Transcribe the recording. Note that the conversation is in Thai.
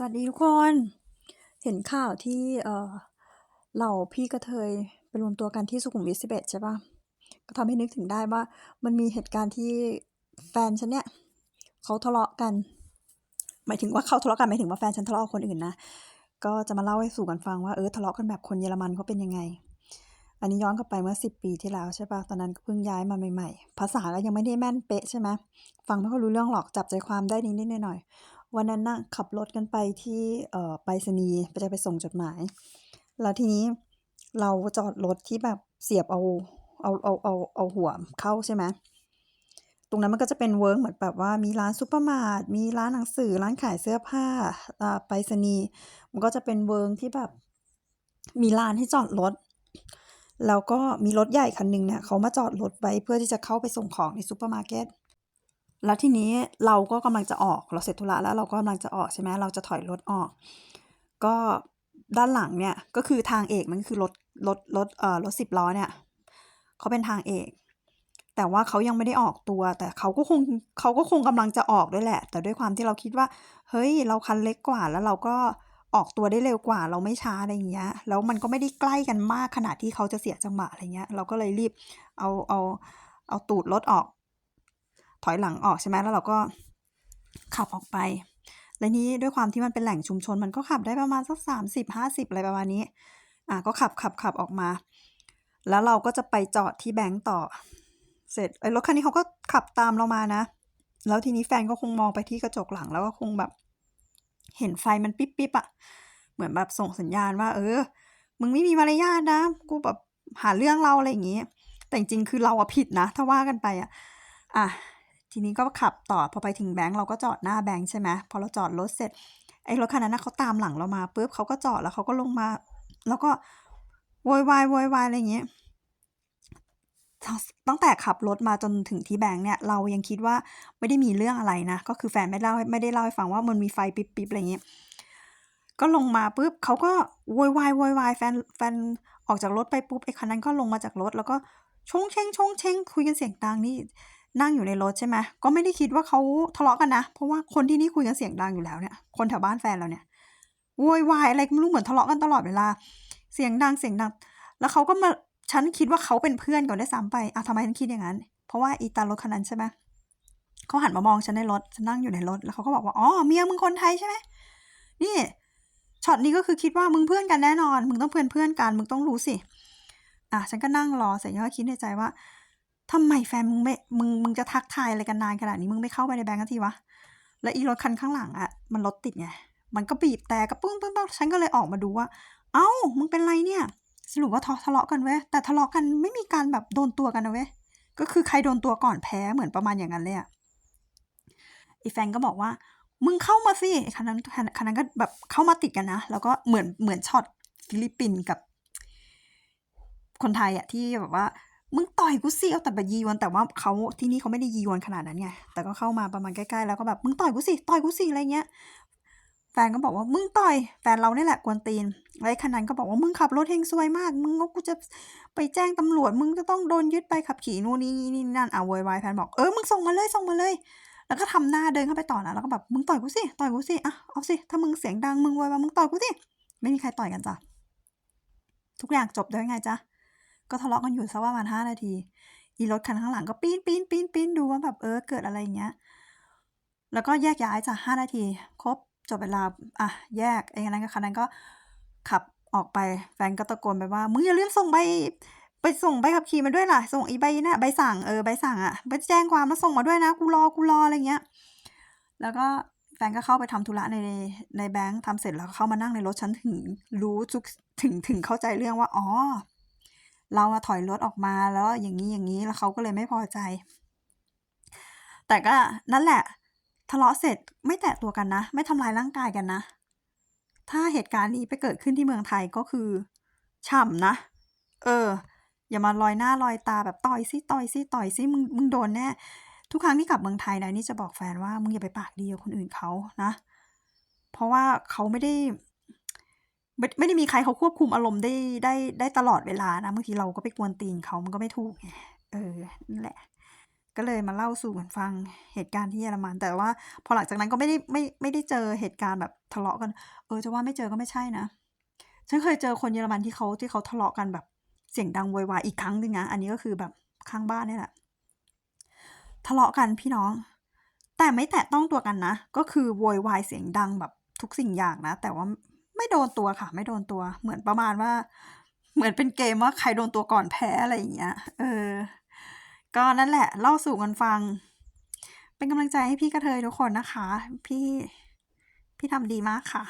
สวัสดีทุกคน เห็นข่าวที่เออเหล่าพี่กระเทยไปรวมตัวกันที่สุขุมวิท11ใช่ปะก็ทำให้นึกถึงได้ว่า มันมีเหตุการณ์ที่แฟนฉันเนี่ยเขาทะเลาะกัน หมายถึงว่าเขาทะเลาะกันหมายถึงว่าแฟนฉันทะเลาะกับคนอื่นนะก็จะมาเล่าให้สู่กันฟังว่าเออทะเลาะกันแบบคนเยอรมันเขาเป็นยังไง อันนี้ย้อนกลับไปเมื่อสิบปีที่แล้วใช่ปะตอนนั้นก็เพิ่งย้ายมาใหม่ ๆ ภาษาก็ยังไม่ได้แม่นเป๊ะใช่ไหมฟังไม่ค่อยรู้เรื่องหรอกจับใจความได้นิดๆหน่อยๆ วันนั้นน่ะขับรถกันไปที่เอ่อไปรษณีย์จะไปส่งจดหมาย แล้วทีนี้เราจอดรถที่แบบเสียบเอาเอาเอาเอาเอาหัวเข้าใช่ไหมตรงนั้นมันก็จะเป็นเวิร์กเหมือนแบบว่ามีร้านซูเปอร์มาร์ทมีร้านหนังสือร้านขายเสื้อผ้าอ่าไปรษณีย์มันก็จะเป็นเวิร์กที่แบบมีลานให้จอดรถ แล้วก็มีรถใหญ่คันหนึ่งเนี่ยเขามาจอดรถไว้เพื่อที่จะเข้าไปส่งของในซูเปอร์มาร์เก็ต แล้วทีนี้เราก็กำลังจะออกเราเสร็จธุระแล้วเราก็กำลังจะออกใช่ไหมเราจะถอยรถออก ก็ด้านหลังเนี่ยก็คือทางเอกมันคือรถรถรถเอ่อรถสิบล้อเนี่ยเขาเป็นทางเอก แต่ว่าเขายังไม่ได้ออกตัว แต่เขาก็คงเขาก็คงกำลังจะออกด้วยแหละ แต่ด้วยความที่เราคิดว่า เฮ้ย เราคันเล็กกว่าแล้วเราก็ออกตัวได้เร็วกว่า เราไม่ช้าอะไรอย่างเงี้ยแล้วมันก็ไม่ได้ใกล้กันมากขนาดที่เขาจะเสียจังหวะอะไรเงี้ย เราก็เลยรีบเอาเอาเอาตูดรถออก อยหลังออกใช่ไหมแล้วเราก็ขับออกไปและนี้ด้วยความที่มันเป็นแหล่งชุมชนมันก็ขับได้ประมาณสักสามสิบห้าสิบอะไรประมาณนี้ อะก็ขับขับขับออกมา แล้วเราก็จะไปจอดที่แบงก์ต่อ เสร็จไอ้รถคันนี้เขาก็ขับตามเรามานะ แล้วทีนี้แฟนก็คงมองไปที่กระจกหลังแล้วก็คงแบบ เห็นไฟมันปิ๊บปิ๊บอะเหมือนแบบส่งสัญญาณว่า เออ มึงไม่มีมารยาทนะ กูแบบหาเรื่องเราอะไรอย่างงี้ แต่จริงๆคือเราอะผิดนะ ถ้าว่ากันไปอะอะ ทีนี้ก็ขับต่อพอไปถึงแบงก์เราก็จอดหน้าแบงก์ใช่ไหมพอเราจอดรถเสร็จไอ้รถคันนั้นนะเขาตามหลังเรามาปุ๊บเขาก็จอดแล้วเขาก็ลงมา แล้วก็โวยวายโวยวายอะไรอย่างเงี้ยตั้งแต่ขับรถมาจนถึงที่แบงก์เนี่ยเรายังคิดว่าไม่ได้มีเรื่องอะไรนะก็คือแฟนไม่เล่าไม่ได้เล่าให้ฟังว่ามันมีไฟปิ๊บปิ๊บอะไรอย่างเงี้ยก็ลงมาปุ๊บเขาก็โวยวายโวยวายแฟนแฟนออกจากรถไปปุ๊บไอ้คันนั้นก็ลงมาจากรถ แล้วก็ชงเชงชงเชงคุยกันเสียงดังนี่ นั่งอยู่ในรถใช่ไหมก็ไม่ได้คิดว่าเขาทะเลาะกันนะ เพราะว่าคนที่นี่คุยกันเสียงดังอยู่แล้วเนี่ย คนแถวบ้านแฟนเราเนี่ยโวยวายอะไรก็ไม่รู้เหมือนทะเลาะกันตลอดเวลา เสียงดังเสียงดัง แล้วเขาก็มา ฉันคิดว่าเขาเป็นเพื่อนก่อนได้ซ้ำไปอะทำไมฉันคิดอย่างนั้น เพราะว่าอีตารถคันนั้นใช่ไหมเขาหันมามองฉันในรถ ฉันนั่งอยู่ในรถ แล้วเขาก็บอกว่า อ๋อ เมียมึงคนไทยใช่ไหมนี่ ช็อตนี้ก็คือคิดว่ามึงเพื่อนกันแน่นอน มึงต้องเพื่อนเพื่อนกัน มึงต้องรู้สิ อะ ฉันก็นั่งรอ เสร็จแล้วก็คิดในใจว่า ทำไมแฟนมึงไม่ มึง มึงจะทักทายอะไรกันนานขนาดนี้มึงไม่เข้าไปในแบงก์กันทีวะ แล้วอีรถคันข้างหลังอะมันรถติดไง มันก็บีบแต่กระปุ้งปึ้งปึ้งฉันก็เลยออกมาดูว่า เอ้า มึงเป็นไรเนี่ย สรุปว่าทะเลาะกันเว้ย แต่ทะเลาะกันไม่มีการแบบโดนตัวกันนะเว้ย ก็คือใครโดนตัวก่อนแพ้เหมือนประมาณอย่างนั้นเลยอะไอ้แฟนก็บอกว่า มึงเข้ามาสิคันนั้นคันนั้นก็แบบเข้ามาติดกันนะ แล้วก็เหมือนเหมือนช็อตฟิลิปปินส์กับคนไทยอะที่แบบว่า มึงต่อยกูสิเอาแต่แบบยีวนแต่ว่าเขาที่นี่เขาไม่ได้ยีวนขนาดนั้นไงแต่ก็เข้ามาประมาณใกล้ๆแล้วก็แบบมึงต่อยกูสิต่อยกูสิอะไรเงี้ยแฟนก็บอกว่ามึงต่อยแฟนเราเนี่ยแหละกวนตีนไอ้คันนั้นก็บอกว่ามึงขับรถเฮงซวยมาก มึงก็กูจะไปแจ้งตำรวจ มึงจะต้องโดนยึดไปขับขี่นู่นนี่นี่นั่นอะโวยวายแฟนบอกเออมึงส่งมาเลยส่งมาเลย แล้วก็ทำหน้าเดินเข้าไปต่อนะแล้วก็แบบมึงต่อยกูสิต่อยกูสิอะเอาสิถ้ามึงเสียงดังมึงโวยวายมึงต่อยกูสิไม่มีใครต่อยกันจ้ะทุกอย่างจบด้วยไงจ๊ะ ก็ทะเลาะกันอยู่สักประมาณห้านาที อีรถคันข้างหลังก็ปีนปีนปีนปีนดูว่าแบบเออเกิดอะไรอย่างเงี้ย แล้วก็แยกย้ายจ้ะห้านาที ครบจบเวลาอะแยกไอ้คันนั้นกับคันนั้นก็ขับออกไปแฟนก็ตะโกนไปว่ามึงอย่าลืมส่งใบไปส่งใบขับขี่มาด้วยล่ะ ส่งอีใบน่ะใบสั่งเออใบสั่งอะไปแจ้งความแล้วส่งมาด้วยนะกูรอกูรออะไรเงี้ย แล้วก็แฟนก็เข้าไปทำธุระในในแบงค์ทำเสร็จแล้วเข้ามานั่งในรถฉันถึงรู้ทุกถึงถึงเข้าใจเรื่องว่าอ๋อ เราถอยรถออกมาแล้วอย่างนี้อย่างนี้แล้วเขาก็เลยไม่พอใจ แต่ก็นั่นแหละ ทะเลาะเสร็จไม่แตะตัวกันนะ ไม่ทำลายร่างกายกันนะ ถ้าเหตุการณ์นี้ไปเกิดขึ้นที่เมืองไทยก็คือฉ่ำนะ เออ อย่ามาลอยหน้าลอยตาแบบต่อยซิต่อยซิต่อยซิมึงมึงโดนแน่ทุกครั้งที่กลับเมืองไทยนะนี่จะบอกแฟนว่ามึงอย่าไปปากดีกับคนอื่นเขานะ เพราะว่าเขาไม่ได้ ไม่ไม่ได้มีใครเขาควบคุมอารมณ์ได้ได้ได้ตลอดเวลานะบางทีเราก็ไปกวนตีนเขามันก็ไม่ถูกเออนั่นแหละ ก็เลยมาเล่าสู่กันฟังเหตุการณ์ที่เยอรมัน แต่ว่าพอหลังจากนั้นก็ไม่ได้ไม่ไม่ได้เจอเหตุการณ์แบบทะเลาะกัน เออจะว่าไม่เจอก็ไม่ใช่นะฉันเคยเจอคนเยอรมันที่เขาที่เขาทะเลาะกันแบบเสียงดังโวยวายอีกครั้งหนึ่งนะอันนี้ก็คือแบบข้างบ้านนี่แหละทะเลาะกันพี่น้อง แต่ไม่แตะต้องตัวกันนะ ก็คือโวยวายเสียงดังแบบทุกสิ่งอย่างนะ แต่ว่า ไม่โดนตัวค่ะ ไม่โดนตัว เหมือนประมาณว่า เหมือนเป็นเกมว่าใครโดนตัวก่อนแพ้อะไรอย่างเงี้ย เออ ก็นั่นแหละเล่าสู่กันฟัง เป็นกำลังใจให้พี่กระเทยทุกคนนะคะ พี่พี่ทำดีมากค่ะ